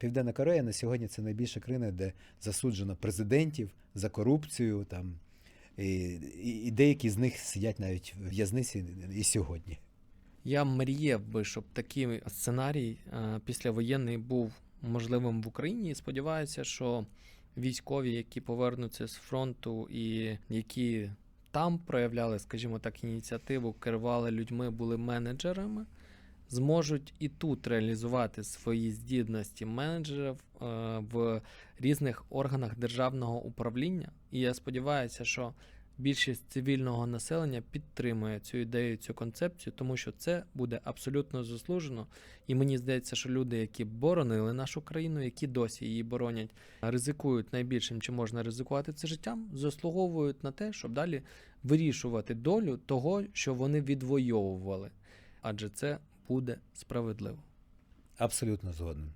Південна Корея на сьогодні це найбільша країна, де засуджено президентів за корупцію. Там, і, і, і деякі з них сидять навіть в в'язниці і сьогодні. Я мріяв би, щоб такий сценарій е, післявоєнний був можливим в Україні. І сподіваюся, що військові, які повернуться з фронту і які там проявляли, скажімо так, ініціативу, керували людьми, були менеджерами, зможуть і тут реалізувати свої здібності менеджерів е, в різних органах державного управління. І я сподіваюся, що більшість цивільного населення підтримує цю ідею, цю концепцію, тому що це буде абсолютно заслужено. І мені здається, що люди, які боронили нашу країну, які досі її боронять, ризикують найбільшим, чи можна ризикувати це життям, заслуговують на те, щоб далі вирішувати долю того, що вони відвоювали. Адже це буде справедливо. Абсолютно згоден.